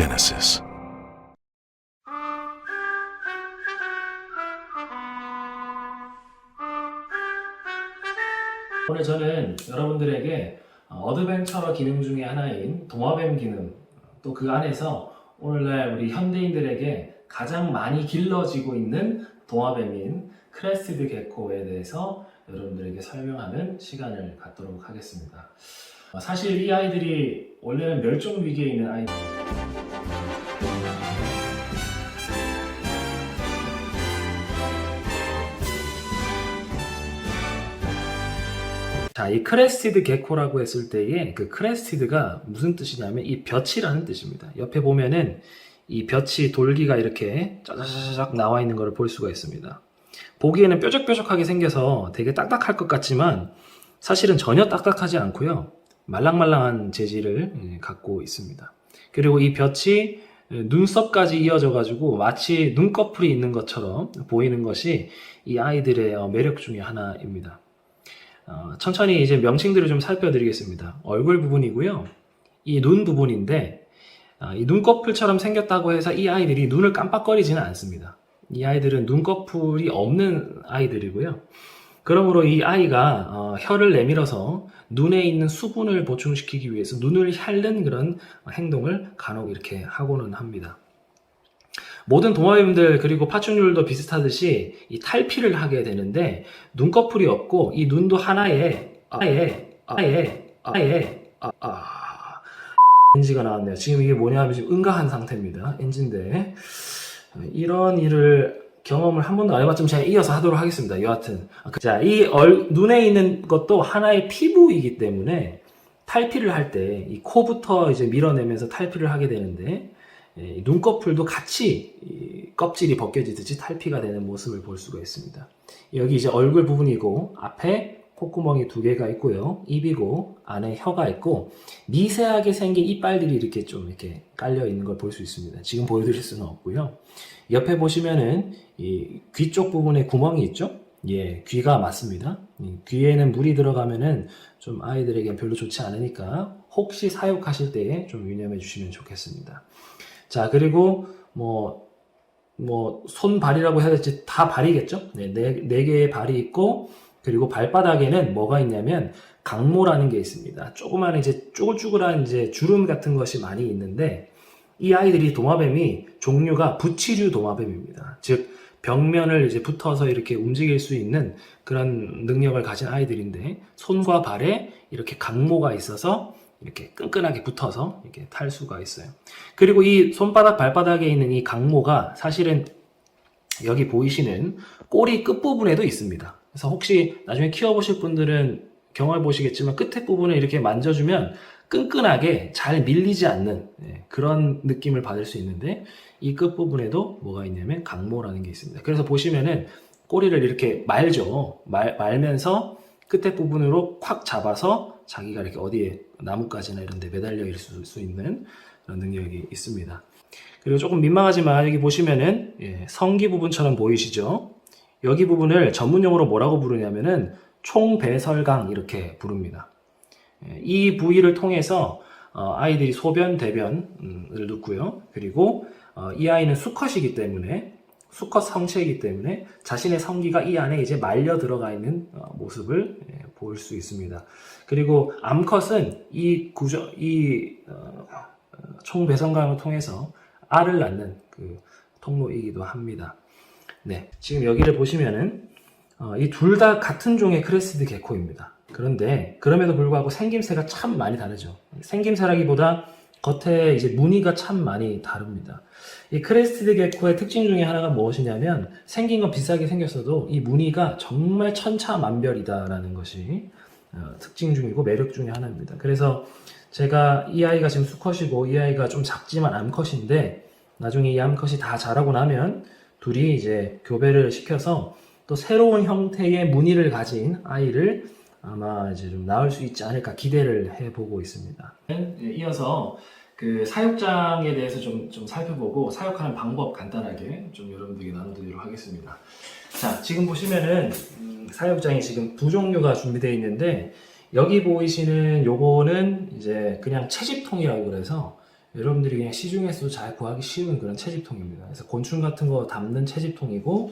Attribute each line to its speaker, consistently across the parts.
Speaker 1: Genesis.
Speaker 2: 오늘 저는 여러분들에게 어, 어드벤처러 기능 중에 하나인 동화뱀 기능 또 그 안에서 오늘날 우리 현대인들에게 가장 많이 길러지고 있는 동화뱀인 크레스티드 게코에 대해서 여러분들에게 설명하는 시간을 갖도록 하겠습니다. 어, 사실 이 아이들이 원래는 멸종 위기에 있는 아이들. 자, 이 크레스티드 게코라고 했을 때에 그 크레스티드가 무슨 뜻이냐면 이 볕이라는 뜻입니다. 옆에 보면은 이 볕이 돌기가 이렇게 짜자자작 나와 있는 것을 볼 수가 있습니다. 보기에는 뾰족뾰족하게 생겨서 되게 딱딱할 것 같지만 사실은 전혀 딱딱하지 않고요. 말랑말랑한 재질을 예, 갖고 있습니다. 그리고 이 볕이 눈썹까지 이어져 가지고 마치 눈꺼풀이 있는 것처럼 보이는 것이 이 아이들의 어, 매력 중에 하나입니다. 어, 천천히 이제 명칭들을 좀 살펴드리겠습니다. 얼굴 부분이고요. 이 눈 부분인데 아, 이 눈꺼풀처럼 생겼다고 해서 이 아이들이 눈을 깜빡거리지는 않습니다. 이 아이들은 눈꺼풀이 없는 아이들이고요. 그러므로 이 아이가 어, 혀를 내밀어서 눈에 있는 수분을 보충시키기 위해서 눈을 핥는 그런 행동을 간혹 이렇게 하고는 합니다. 모든 동화뱀들 그리고 파충류들도 비슷하듯이 이 탈피를 하게 되는데 눈꺼풀이 없고 이 눈도 하나에 아예 아예 아예 아, 아 NG가 나왔네요. 지금 이게 뭐냐면 지금 응가한 상태입니다. NG인데 이런 일을 경험을 한 번도 안 해봤지만 제가 이어서 하도록 하겠습니다. 여하튼 자, 이 얼, 눈에 있는 것도 하나의 피부이기 때문에 탈피를 할 때 이 코부터 이제 밀어내면서 탈피를 하게 되는데 눈꺼풀도 같이 이 껍질이 벗겨지듯이 탈피가 되는 모습을 볼 수가 있습니다. 여기 이제 얼굴 부분이고 앞에 콧구멍이 두 개가 있고요. 입이고 안에 혀가 있고 미세하게 생긴 이빨들이 이렇게 좀 이렇게 깔려 있는 걸 볼 수 있습니다. 지금 보여드릴 수는 없고요. 옆에 보시면은 이귀쪽 부분에 구멍이 있죠? 예, 귀가 맞습니다. 이 귀에는 물이 들어가면은 좀 아이들에겐 별로 좋지 않으니까 혹시 사육하실 때에 좀 유념해 주시면 좋겠습니다. 자, 그리고 뭐, 뭐, 손발이라고 해야 될지 다 발이겠죠? 네, 네, 네 개의 발이 있고, 그리고 발바닥에는 뭐가 있냐면, 강모라는 게 있습니다. 조그만 이제 쭈글쭈글한 이제 주름 같은 것이 많이 있는데, 이 아이들이 도마뱀이 종류가 부치류 도마뱀입니다. 즉, 벽면을 이제 붙어서 이렇게 움직일 수 있는 그런 능력을 가진 아이들인데, 손과 발에 이렇게 강모가 있어서 이렇게 끈끈하게 붙어서 이렇게 탈 수가 있어요. 그리고 이 손바닥, 발바닥에 있는 이 강모가 사실은 여기 보이시는 꼬리 끝부분에도 있습니다. 그래서 혹시 나중에 키워보실 분들은 경험해 보시겠지만 끝에 부분을 이렇게 만져주면 끈끈하게 잘 밀리지 않는 예, 그런 느낌을 받을 수 있는데 이 끝부분에도 뭐가 있냐면 강모라는 게 있습니다. 그래서 보시면은 꼬리를 이렇게 말죠. 말, 말면서 끝에 부분으로 콱 잡아서 자기가 이렇게 어디에 나뭇가지나 이런 데 매달려 있을 수 있는 그런 능력이 있습니다. 그리고 조금 민망하지만 여기 보시면은 예, 성기 부분처럼 보이시죠? 여기 부분을 전문용어로 뭐라고 부르냐면은 총배설강 이렇게 부릅니다. 예, 이 부위를 통해서 어, 아이들이 소변, 대변을 넣고요. 그리고 어, 이 아이는 수컷이기 때문에 수컷 성체이기 때문에 자신의 성기가 이 안에 이제 말려 들어가 있는 어, 모습을 예, 볼수 있습니다. 그리고 암컷은 이 구조, 이 어, 총배성강을 통해서 알을 낳는 그 통로이기도 합니다. 네, 지금 여기를 보시면은 어, 이둘 다 같은 종의 크레스드 게코입니다. 그런데 그럼에도 불구하고 생김새가 참 많이 다르죠. 생김새라기보다 겉에 이제 무늬가 참 많이 다릅니다. 이 크레스티드 게코의 특징 중에 하나가 무엇이냐면 생긴 건 비싸게 생겼어도 이 무늬가 정말 천차만별이다라는 것이 어, 특징 중이고 매력 중에 하나입니다. 그래서 제가 이 아이가 지금 수컷이고 이 아이가 좀 작지만 암컷인데 나중에 이 암컷이 다 자라고 나면 둘이 이제 교배를 시켜서 또 새로운 형태의 무늬를 가진 아이를 아마 이제 좀 나올 수 있지 않을까 기대를 해보고 있습니다. 네, 이어서 그 사육장에 대해서 좀, 좀 살펴보고 사육하는 방법 간단하게 좀 여러분들에게 나눠드리도록 하겠습니다. 자, 지금 보시면은 음, 사육장이 지금 두 종류가 준비되어 있는데 여기 보이시는 요거는 이제 그냥 채집통이라고 그래서 여러분들이 그냥 시중에서도 잘 구하기 쉬운 그런 채집통입니다. 그래서 곤충 같은 거 담는 채집통이고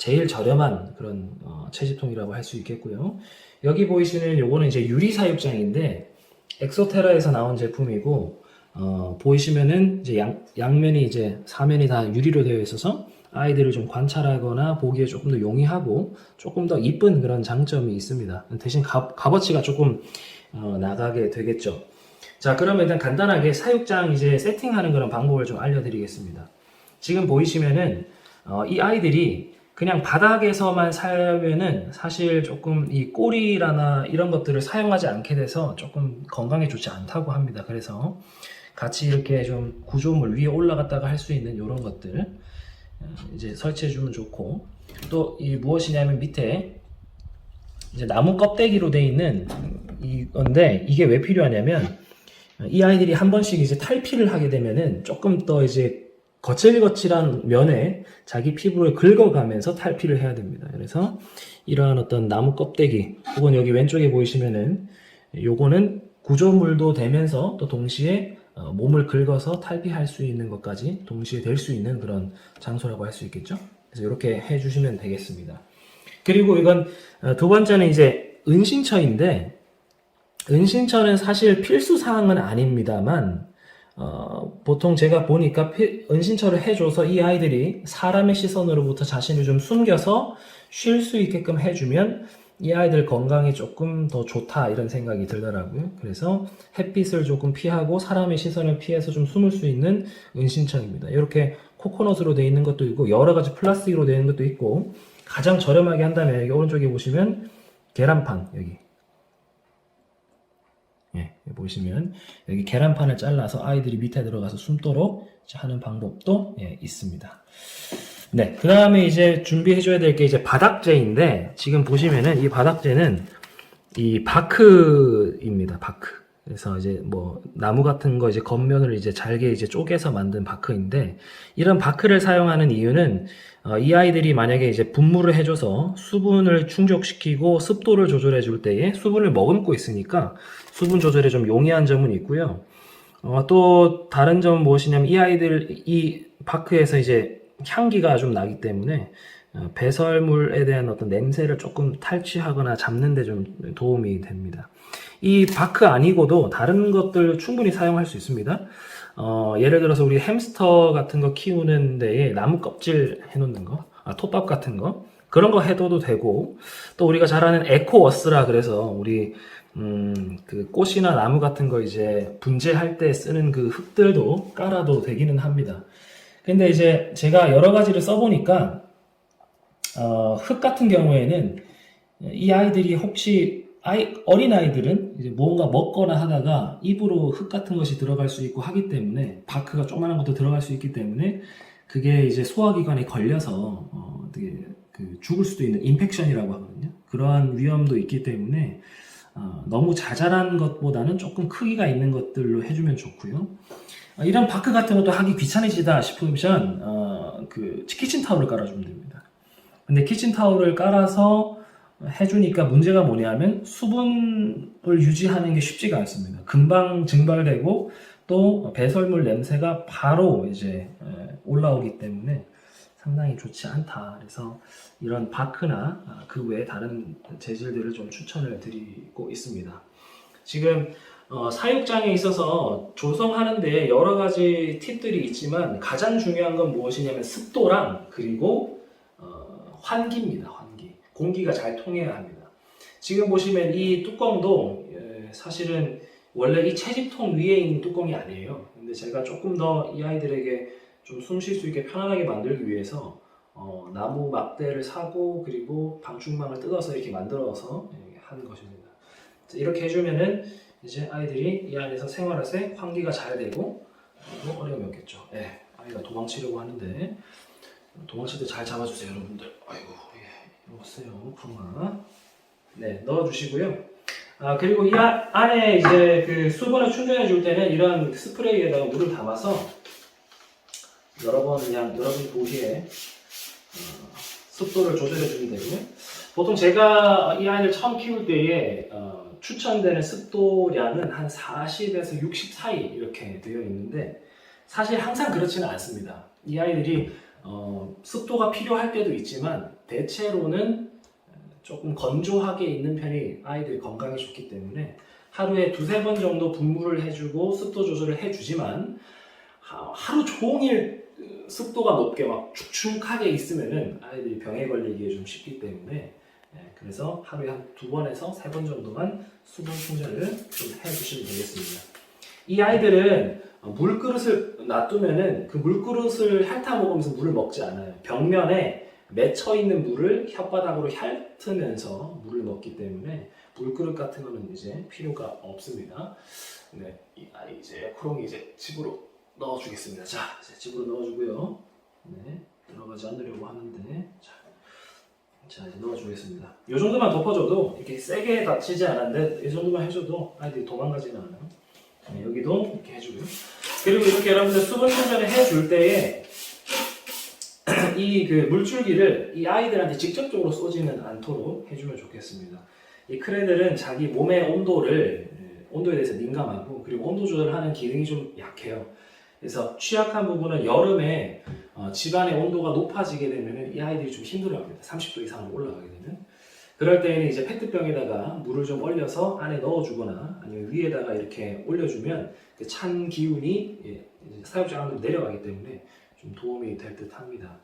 Speaker 2: 제일 저렴한 그런 어, 채집통이라고 할 수 있겠고요. 여기 보이시는 요거는 이제 유리 사육장인데 엑소테라에서 나온 제품이고 어, 보이시면은 이제 양, 양면이 이제 사면이 다 유리로 되어 있어서 아이들을 좀 관찰하거나 보기에 조금 더 용이하고 조금 더 이쁜 그런 장점이 있습니다. 대신 값, 값어치가 조금 어, 나가게 되겠죠. 자, 그러면 일단 간단하게 사육장 이제 세팅하는 그런 방법을 좀 알려드리겠습니다. 지금 보이시면은 어, 이 아이들이 그냥 바닥에서만 살면은 사실 조금 이 꼬리라나 이런 것들을 사용하지 않게 돼서 조금 건강에 좋지 않다고 합니다. 그래서 같이 이렇게 좀 구조물 위에 올라갔다가 할 수 있는 이런 것들 어, 이제 설치해 주면 좋고 또 이 무엇이냐면 밑에 이제 나무 껍데기로 돼 있는 이건데 이게 왜 필요하냐면 이 아이들이 한 번씩 이제 탈피를 하게 되면은 조금 더 이제 거칠거칠한 면에 자기 피부를 긁어가면서 탈피를 해야 됩니다. 그래서 이러한 어떤 나무 껍데기 혹은 여기 왼쪽에 보이시면은 요거는 구조물도 되면서 또 동시에 어, 몸을 긁어서 탈피할 수 있는 것까지 동시에 될 수 있는 그런 장소라고 할 수 있겠죠. 그래서 이렇게 해주시면 되겠습니다. 그리고 이건 어, 두 번째는 이제 은신처인데 은신처는 사실 필수 사항은 아닙니다만 어, 보통 제가 보니까 피- 은신처를 해줘서 이 아이들이 사람의 시선으로부터 자신을 좀 숨겨서 쉴 수 있게끔 해주면 이 아이들 건강이 조금 더 좋다 이런 생각이 들더라고요. 그래서 햇빛을 조금 피하고 사람의 시선을 피해서 좀 숨을 수 있는 은신처입니다. 이렇게 코코넛으로 되어 있는 것도 있고 여러 가지 플라스틱으로 되어 있는 것도 있고 가장 저렴하게 한다면 여기 오른쪽에 보시면 계란판 여기 예, 보시면 여기 계란판을 잘라서 아이들이 밑에 들어가서 숨도록 하는 방법도 예, 있습니다. 네, 그 다음에 이제 준비해줘야 될 게 이제 바닥재인데 지금 보시면은 이 바닥재는 이 바크입니다. 바크. 그래서 이제 뭐 나무 같은 거 이제 겉면을 이제 잘게 이제 쪼개서 만든 바크인데 이런 바크를 사용하는 이유는 어, 이 아이들이 만약에 이제 분무를 해줘서 수분을 충족시키고 습도를 조절해 줄 때에 수분을 머금고 있으니까 수분 조절에 좀 용이한 점은 있고요. 어, 또 다른 점은 무엇이냐면 이 아이들 이 바크에서 이제 향기가 좀 나기 때문에 어, 배설물에 대한 어떤 냄새를 조금 탈취하거나 잡는 데 좀 도움이 됩니다. 이 바크 아니고도 다른 것들 충분히 사용할 수 있습니다. 어, 예를 들어서 우리 햄스터 같은 거 키우는 데에 나무 껍질 해놓는 거, 아, 톱밥 같은 거, 그런 거 해둬도 되고, 또 우리가 잘 아는 에코워스라 그래서 우리, 음, 그 꽃이나 나무 같은 거 이제 분재할 때 쓰는 그 흙들도 깔아도 되기는 합니다. 근데 이제 제가 여러 가지를 써보니까, 어, 흙 같은 경우에는 이 아이들이 혹시 아이, 어린 아이들은 이제 뭔가 먹거나 하다가 입으로 흙 같은 것이 들어갈 수 있고 하기 때문에 바크가 조그마한 것도 들어갈 수 있기 때문에 그게 이제 소화기관에 걸려서 어, 되게 그 죽을 수도 있는 인펙션이라고 하거든요. 그러한 위험도 있기 때문에 어, 너무 자잘한 것보다는 조금 크기가 있는 것들로 해주면 좋고요. 어, 이런 바크 같은 것도 하기 귀찮으시다 싶으면 어, 그 키친 타올을 깔아주면 됩니다. 근데 키친 타올을 깔아서 해주니까 문제가 뭐냐면 수분을 유지하는 게 쉽지가 않습니다. 금방 증발되고 또 배설물 냄새가 바로 이제 에, 올라오기 때문에 상당히 좋지 않다. 그래서 이런 바크나 아, 그 외에 다른 재질들을 좀 추천을 드리고 있습니다. 지금 어, 사육장에 있어서 조성하는데 여러 가지 팁들이 있지만 가장 중요한 건 무엇이냐면 습도랑 그리고 어, 환기입니다. 공기가 잘 통해야 합니다. 지금 보시면 이 뚜껑도 예, 사실은 원래 이 채집통 위에 있는 뚜껑이 아니에요. 근데 제가 조금 더 이 아이들에게 좀 숨 쉴 수 있게 편안하게 만들기 위해서 어, 나무 막대를 사고 그리고 방충망을 뜯어서 이렇게 만들어서 예, 하는 것입니다. 자, 이렇게 해주면은 이제 아이들이 이 안에서 생활할 때 환기가 잘 되고 그리고 어려움이 없겠죠. 예, 아이가 도망치려고 하는데 도망칠 때 잘 잡아주세요, 여러분들. 아이고, 예, 보세요, 강아. 네, 넣어주시고요. 아 그리고 이 아- 안에 이제 그 수분을 충전해 줄 때는 이런 스프레이에다가 물을 담아서 여러 번 그냥 여러분 보기에 어, 습도를 조절해 주면 되고요. 보통 제가 이 아이를 처음 키울 때에 어, 추천되는 습도량은 한 40에서 60 사이 이렇게 되어 있는데 사실 항상 그렇지는 않습니다. 이 아이들이 어, 습도가 필요할 때도 있지만 대체로는 조금 건조하게 있는 편이 아이들이 건강에 좋기 때문에 하루에 두세 번 정도 분무를 해주고 습도 조절을 해주지만 하- 하루 종일 습도가 높게 막 축축하게 있으면은 아이들이 병에 걸리기에 좀 쉽기 때문에 예, 그래서 하루에 한 두 번에서 세 번 정도만 수분 충전을 좀 해주시면 되겠습니다. 이 아이들은 어, 물그릇을 놔두면은 그 물그릇을 핥아 먹으면서 물을 먹지 않아요. 벽면에 맺혀 있는 물을 혓바닥으로 핥으면서 물을 먹기 때문에 물그릇 같은 거는 이제 필요가 없습니다. 네, 이제 코롱이 이제 집으로 넣어주겠습니다. 자, 이제 집으로 넣어주고요. 네, 들어가지 않으려고 하는데 자, 자 이제 넣어주겠습니다. 이 정도만 덮어줘도 이렇게 세게 다치지 않았는데 이 정도만 해줘도 아이들이 도망가지는 않아요. 네, 여기도 이렇게 해주고요. 그리고 이렇게 여러분들 수분 충전을 해줄 때에 이 그 물줄기를 이 아이들한테 직접적으로 쏘지는 않도록 해주면 좋겠습니다. 이 크레들은 자기 몸의 온도를 예, 온도에 대해서 민감하고 그리고 온도 조절을 하는 기능이 좀 약해요. 그래서 취약한 부분은 여름에 어, 집안의 온도가 높아지게 되면 이 아이들이 좀 힘들어합니다. 30도 이상으로 올라가게 되면. 그럴 때에는 이제 페트병에다가 물을 좀 얼려서 안에 넣어주거나 아니면 위에다가 이렇게 올려주면 그 찬 기운이 예, 사육장 안으로 내려가기 때문에 좀 도움이 될 듯 합니다.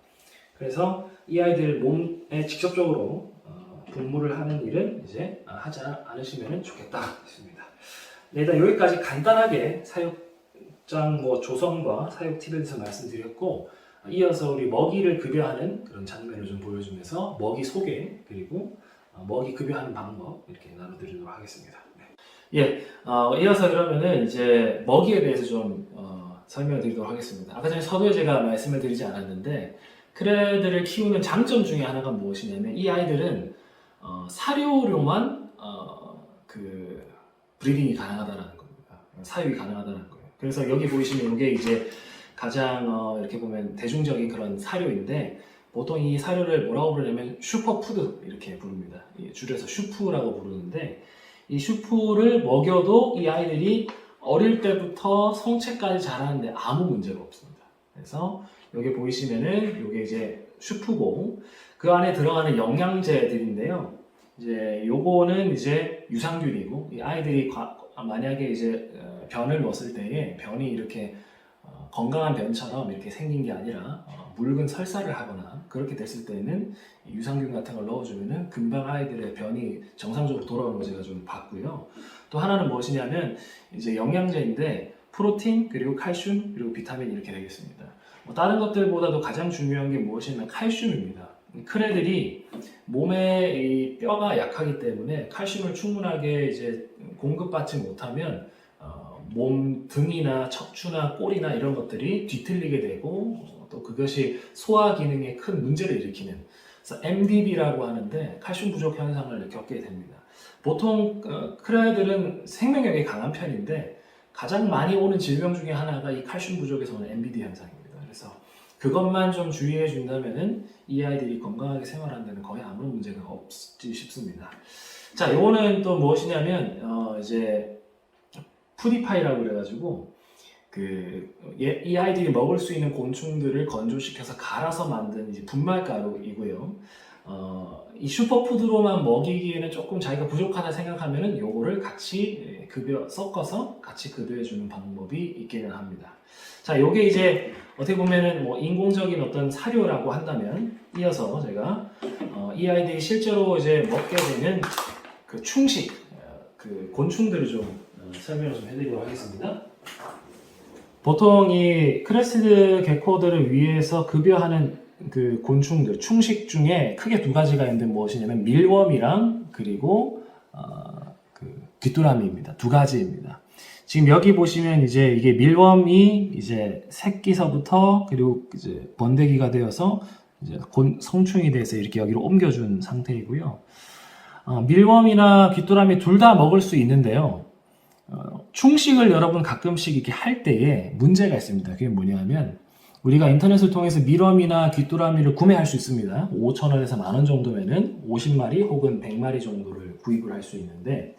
Speaker 2: 그래서 이 아이들 몸에 직접적으로 어, 분무를 하는 일은 이제 아, 하지 않으시면 좋겠다 싶습니다. 네, 일단 여기까지 간단하게 사육장 뭐 조성과 사육 팁에 대해서 말씀드렸고 어, 이어서 우리 먹이를 급여하는 그런 장면을 좀 보여주면서 먹이 소개 그리고 어, 먹이 급여하는 방법 이렇게 나눠드리도록 하겠습니다. 네. 예, 어, 이어서 그러면은 이제 먹이에 대해서 좀 어, 설명을 드리도록 하겠습니다. 아까 전에 서두에 제가 말씀을 드리지 않았는데 크레들을 키우는 장점 중에 하나가 무엇이냐면 이 아이들은 어, 사료로만 어, 그 브리딩이 가능하다는 겁니다. 사육이 가능하다는 거예요. 그래서 여기 보이시면 이게 이제 가장 어, 이렇게 보면 대중적인 그런 사료인데 보통 이 사료를 뭐라고 부르냐면 슈퍼푸드 이렇게 부릅니다. 이 줄여서 슈프라고 부르는데 이 슈프를 먹여도 이 아이들이 어릴 때부터 성체까지 자라는데 아무 문제가 없습니다. 그래서 여기 보이시면은 이게 이제 슈프고 그 안에 들어가는 영양제들인데요. 이제 요거는 이제 유산균이고 이 아이들이 과- 만약에 이제 어, 변을 넣었을 때에 변이 이렇게 어, 건강한 변처럼 이렇게 생긴 게 아니라 어, 묽은 설사를 하거나 그렇게 됐을 때는 이 유산균 같은 걸 넣어주면은 금방 아이들의 변이 정상적으로 돌아오는 거 제가 좀 봤고요. 또 하나는 무엇이냐면 이제 영양제인데 프로틴 그리고 칼슘 그리고 비타민 이렇게 되겠습니다. 뭐 다른 것들보다도 가장 중요한 게 무엇이냐면 칼슘입니다. 크레들이 이 뼈가 약하기 때문에 칼슘을 충분하게 이제 공급받지 못하면 어, 몸 등이나 척추나 꼬리나 이런 것들이 뒤틀리게 되고 어, 또 그것이 소화 기능에 큰 문제를 일으키는 그래서 MDB라고 하는데 칼슘 부족 현상을 겪게 됩니다. 보통 어, 크레들은 생명력이 강한 편인데 가장 많이 오는 질병 중에 하나가 이 칼슘 부족에서 오는 MBD 현상입니다. 그래서 그것만 좀 주의해 준다면은 이 아이들이 건강하게 생활하는 데는 거의 아무런 문제가 없지 싶습니다. 자, 요거는 또 무엇이냐면 어, 이제 푸디파이라고 그래가지고 그이 아이들이 먹을 수 있는 곤충들을 건조시켜서 갈아서 만든 이제 분말 가루이고요. 어, 이 슈퍼푸드로만 먹이기에는 조금 자기가 부족하다 생각하면은 요거를 같이 예, 급여 섞어서 같이 급여해 주는 방법이 있기는 합니다. 자, 요게 이제 어떻게 보면은 뭐 인공적인 어떤 사료라고 한다면 이어서 제가 어, 이 아이들이 실제로 이제 먹게 되는 그 충식 어, 그 곤충들을 좀 어, 설명을 좀 해드리도록 하겠습니다. 보통 이 크레스드 개코들을 위해서 급여하는 그 곤충들 충식 중에 크게 두 가지가 있는데 무엇이냐면 밀웜이랑 그리고 어, 그 귀뚜라미입니다. 두 가지입니다. 지금 여기 보시면 이제 이게 밀웜이 이제 새끼서부터 그리고 이제 번데기가 되어서 이제 곤, 성충이 돼서 이렇게 여기로 옮겨준 상태이고요. 어, 밀웜이나 귀뚜라미 둘 다 먹을 수 있는데요. 어, 충식을 여러분 가끔씩 이렇게 할 때에 문제가 있습니다. 그게 뭐냐면 우리가 인터넷을 통해서 밀웜이나 귀뚜라미를 구매할 수 있습니다. 5,000원에서 만 원 정도면은 50마리 혹은 100마리 정도를 구입을 할 수 있는데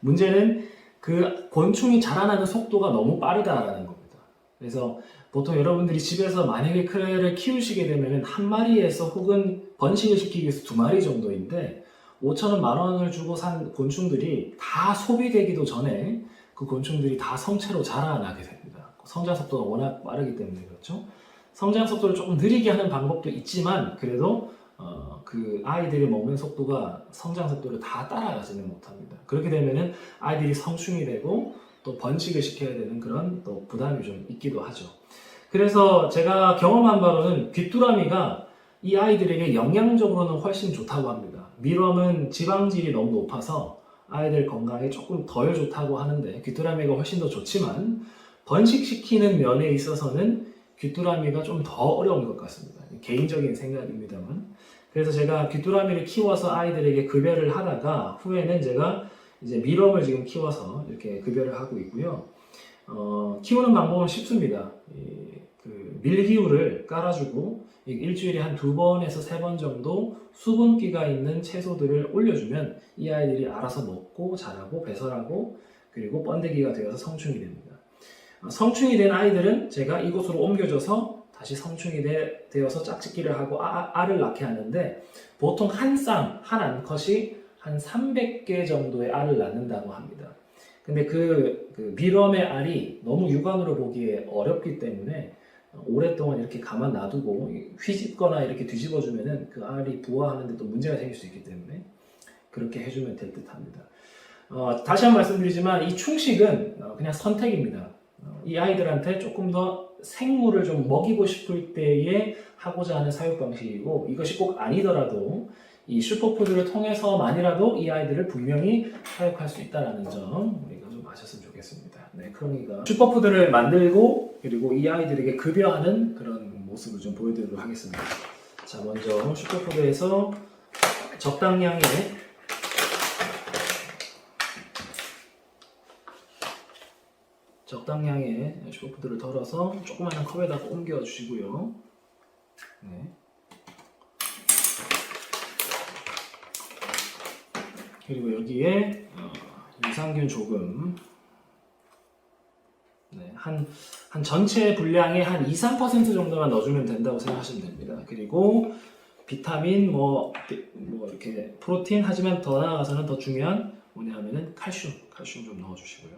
Speaker 2: 문제는 그 곤충이 자라나는 속도가 너무 빠르다라는 겁니다. 그래서 보통 여러분들이 집에서 만약에 크레를 키우시게 되면 한 마리에서 혹은 번식을 시키기 위해서 두 마리 정도인데 5천 원, 만 원을 주고 산 곤충들이 다 소비되기도 전에 그 곤충들이 다 성체로 자라나게 됩니다. 성장 속도가 워낙 빠르기 때문에 그렇죠. 성장 속도를 조금 느리게 하는 방법도 있지만 그래도 어, 그 아이들의 먹는 속도가 성장 속도를 다 따라가지는 못합니다. 그렇게 되면은 아이들이 성충이 되고 또 번식을 시켜야 되는 그런 또 부담이 좀 있기도 하죠. 그래서 제가 경험한 바로는 귀뚜라미가 이 아이들에게 영양적으로는 훨씬 좋다고 합니다. 밀웜은 지방질이 너무 높아서 아이들 건강에 조금 덜 좋다고 하는데 귀뚜라미가 훨씬 더 좋지만 번식시키는 면에 있어서는 귀뚜라미가 좀 더 어려운 것 같습니다. 개인적인 생각입니다만. 그래서 제가 귀뚜라미를 키워서 아이들에게 급여를 하다가 후에는 제가 이제 밀웜을 지금 키워서 이렇게 급여를 하고 있고요. 어, 키우는 방법은 쉽습니다. 이, 그 밀기구를 깔아주고 이 일주일에 한 두 번에서 세 번 정도 수분기가 있는 채소들을 올려주면 이 아이들이 알아서 먹고 자라고 배설하고 그리고 번데기가 되어서 성충이 됩니다. 어, 성충이 된 아이들은 제가 이곳으로 옮겨줘서 다시 성충이 되, 되어서 짝짓기를 하고 아- 알을 낳게 하는데 보통 한 쌍, 한 암컷이 한 300개 정도의 알을 낳는다고 합니다. 근데 그, 그 밀웜의 알이 너무 육안으로 보기에 어렵기 때문에 오랫동안 이렇게 가만 놔두고 휘집거나 이렇게 뒤집어주면은 그 알이 부화하는데 또 문제가 생길 수 있기 때문에 그렇게 해주면 될 듯합니다. 어, 다시 한 번 말씀드리지만 이 충식은 어, 그냥 선택입니다. 어, 이 아이들한테 조금 더 생물을 좀 먹이고 싶을 때에 하고자 하는 사육 방식이고 이것이 꼭 아니더라도 이 슈퍼푸드를 통해서만이라도 이 아이들을 분명히 사육할 수 있다는 점 우리가 좀 아셨으면 좋겠습니다. 네, 크로니가 슈퍼푸드를 만들고 그리고 이 아이들에게 급여하는 그런 모습을 좀 보여드리도록 하겠습니다. 자, 먼저 슈퍼푸드에서 적당량의 적당량의 슈퍼푸드를 덜어서 조그마한 컵에다가 옮겨 주시고요. 네. 그리고 여기에 어, 유산균 조금 네, 한, 한 전체 분량의 한 2, 3% 정도만 넣어주면 된다고 생각하시면 됩니다. 그리고 비타민, 뭐, 뭐 이렇게 프로틴, 하지만 더 나아가서는 더 중요한 뭐냐 하면은 칼슘, 칼슘 좀 넣어주시고요.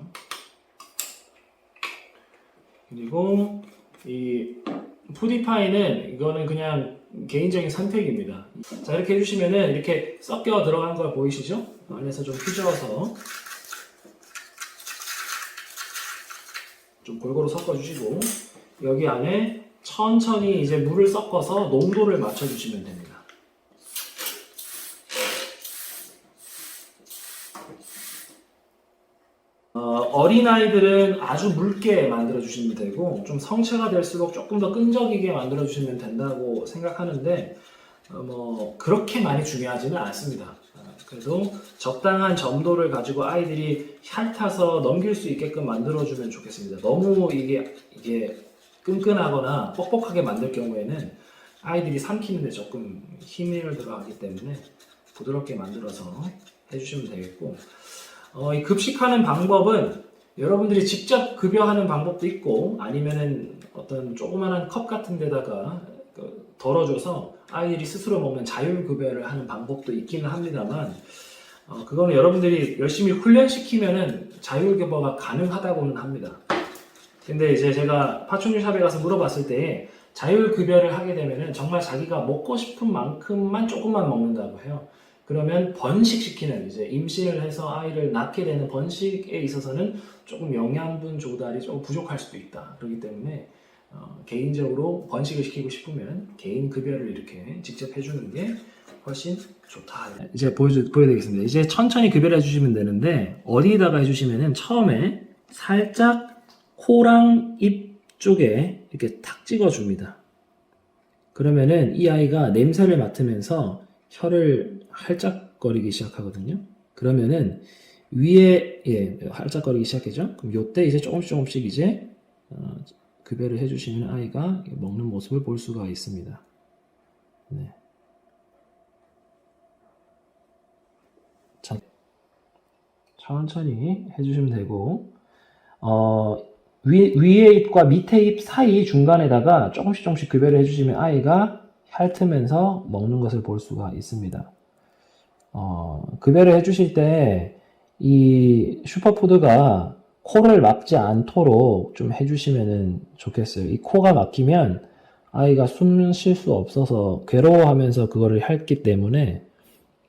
Speaker 2: 그리고 이 푸디파이는 이거는 그냥 개인적인 선택입니다. 자 이렇게 해주시면은 이렇게 섞여 들어간 걸 보이시죠? 안에서 좀 휘저어서 좀 골고루 섞어주시고 여기 안에 천천히 이제 물을 섞어서 농도를 맞춰주시면 됩니다. 어, 린 아이들은 아주 묽게 만들어 주시면 되고 좀 성체가 될수록 조금 더 끈적이게 만들어 주시면 된다고 생각하는데 어, 뭐 그렇게 많이 중요하지는 않습니다. 어, 그래도 적당한 점도를 가지고 아이들이 핥아서 넘길 수 있게끔 만들어 주면 좋겠습니다. 너무 이게 이게 끈끈하거나 뻑뻑하게 만들 경우에는 아이들이 삼키는데 조금 힘을 들어가기 때문에 부드럽게 만들어서 해주시면 되겠고 어, 이 급식하는 방법은 여러분들이 직접 급여하는 방법도 있고 아니면은 어떤 조그마한 컵 같은 데다가 그 덜어줘서 아이들이 스스로 먹는 자율급여를 하는 방법도 있기는 합니다만 어, 그거는 여러분들이 열심히 훈련시키면은 자율급여가 가능하다고는 합니다. 근데 이제 제가 파충류 샵에 가서 물어봤을 때 자율급여를 하게 되면은 정말 자기가 먹고 싶은 만큼만 조금만 먹는다고 해요. 그러면 번식시키는 이제 임신을 해서 아이를 낳게 되는 번식에 있어서는 조금 영양분 조달이 좀 부족할 수도 있다. 그렇기 때문에 어, 개인적으로 번식을 시키고 싶으면 개인 급여를 이렇게 직접 해주는 게 훨씬 좋다. 이제 보여주, 보여드리겠습니다. 이제 천천히 급여를 해주시면 되는데 어디에다가 해주시면은 처음에 살짝 코랑 입 쪽에 이렇게 탁 찍어줍니다. 그러면은 이 아이가 냄새를 맡으면서 혀를 할짝거리기 시작하거든요. 그러면은 위에 예 할짝거리기 시작했죠. 그럼 요때 이제 조금씩 조금씩 이제 어, 급여를 해주시는 아이가 먹는 모습을 볼 수가 있습니다. 네. 자, 천천히 해주시면 되고 어, 위, 위에 잎과 밑에 잎 사이 중간에다가 조금씩 조금씩 급여를 해주시면 아이가 핥으면서 먹는 것을 볼 수가 있습니다. 어, 급여를 해주실 때 이 슈퍼푸드가 코를 막지 않도록 좀 해주시면 좋겠어요. 이 코가 막히면 아이가 숨 쉴 수 없어서 괴로워하면서 그거를 핥기 때문에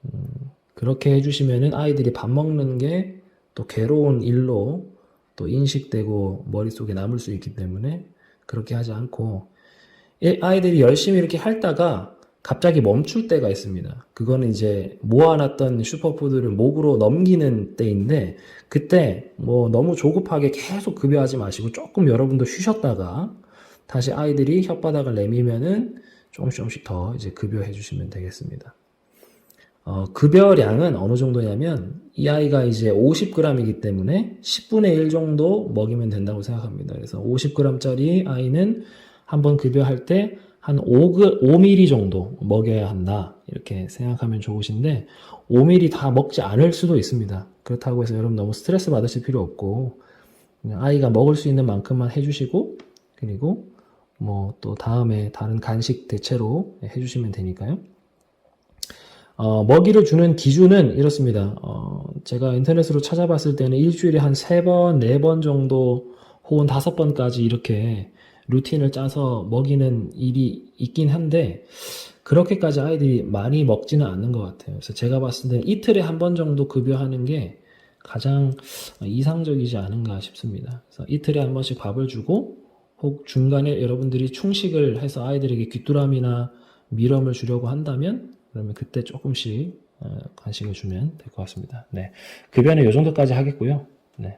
Speaker 2: 음, 그렇게 해주시면은 아이들이 밥 먹는 게 또 괴로운 일로 또 인식되고 머릿속에 남을 수 있기 때문에 그렇게 하지 않고 이 아이들이 열심히 이렇게 핥다가 갑자기 멈출 때가 있습니다. 그거는 이제 모아놨던 슈퍼푸드를 목으로 넘기는 때인데 그때 뭐 너무 조급하게 계속 급여하지 마시고 조금 여러분도 쉬셨다가 다시 아이들이 혓바닥을 내미면은 조금씩 조금씩 더 이제 급여해 주시면 되겠습니다. 어, 급여량은 어느 정도냐면 이 아이가 이제 50g이기 때문에 10분의 1 정도 먹이면 된다고 생각합니다. 그래서 50g짜리 아이는 한번 급여할 때 한 5ml 정도 먹여야 한다. 이렇게 생각하면 좋으신데 5ml 다 먹지 않을 수도 있습니다. 그렇다고 해서 여러분 너무 스트레스 받으실 필요 없고 그냥 아이가 먹을 수 있는 만큼만 해주시고 그리고 뭐 또 다음에 다른 간식 대체로 해주시면 되니까요. 어, 먹이를 주는 기준은 이렇습니다. 어, 제가 인터넷으로 찾아봤을 때는 일주일에 한세 번, 네번 정도 혹은 다섯 번까지 이렇게 루틴을 짜서 먹이는 일이 있긴 한데 그렇게까지 아이들이 많이 먹지는 않는 것 같아요. 그래서 제가 봤을 때는 이틀에 한 번 정도 급여하는 게 가장 이상적이지 않은가 싶습니다. 그래서 이틀에 한 번씩 밥을 주고 혹 중간에 여러분들이 충식을 해서 아이들에게 귀뚜라미나 미럼을 주려고 한다면 그러면 그때 조금씩 어, 간식을 주면 될 것 같습니다. 네. 급여는 이 정도까지 하겠고요. 네.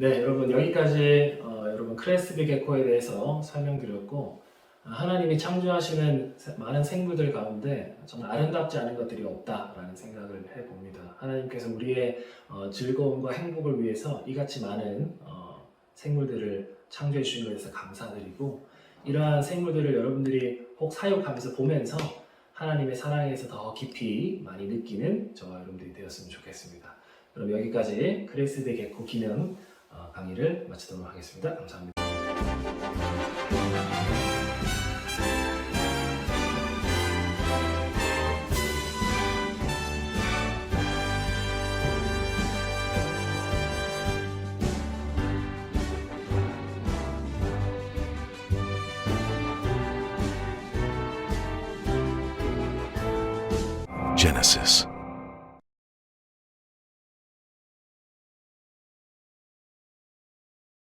Speaker 2: 네, 여러분 여기까지 어, 여러분 크레스비 개코에 대해서 설명드렸고 아, 하나님이 창조하시는 세- 많은 생물들 가운데 정말 아름답지 않은 것들이 없다라는 생각을 해봅니다. 하나님께서 우리의 어, 즐거움과 행복을 위해서 이같이 많은 어, 생물들을 창조해 주신 것에 대해서 감사드리고 이러한 생물들을 여러분들이 혹 사육하면서 보면서 하나님의 사랑에서 더 깊이 많이 느끼는 저와 여러분들이 되었으면 좋겠습니다. 그럼 여기까지 크레스비 개코 기능 어, 강의를 마치도록 하겠습니다. 감사합니다.
Speaker 1: Genesis.